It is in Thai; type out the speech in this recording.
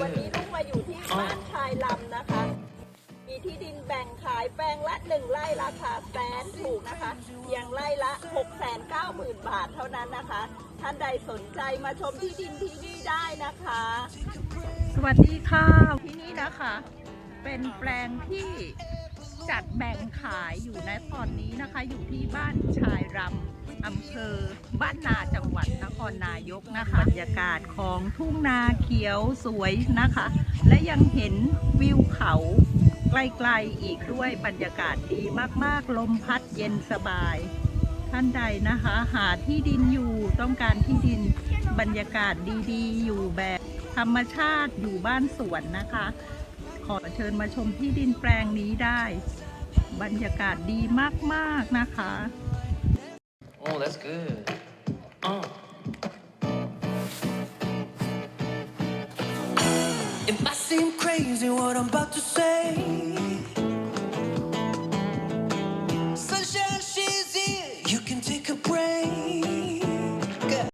วันนี้ลุงมาอยู่ที่บ้านชายลำนะคะ มีที่ดินแบ่งขายแปลงละหนึ่งไร่ราคาแสนถูกนะคะเพียงไร่ละ 6 9 0 0 0 0 บาทเท่านั้นนะคะ ท่านใดสนใจมาชมที่ดินที่นี่ได้นะคะ สวัสดีค่ะที่นี่นะคะ เป็นแปลงที่จัดแบ่งขายอยู่ในตอนนี้นะคะ อยู่ที่บ้านชายรำอำเภอ บ้านนาจังหวัดนครนายกนะคะบรรยากาศของทุ่งนาเขียวสวยนะคะ และยังเห็นวิวเขาไกลๆอีกด้วยบรรยากาศดีมากๆ ลมพัดเย็นสบาย ท่านใดนะคะ หาที่ดินอยู่ต้องการที่ดินบรรยากาศดีๆ อยู่แบบธรรมชาติอยู่บ้านสวนนะคะ ขอเชิญมาชมที่ดินแปลงนี้ได้ บรรยากาศดีมากๆนะคะ Oh, that's good. It might seem crazy what I'm about to say. Sunshine, she's here. You can take a break.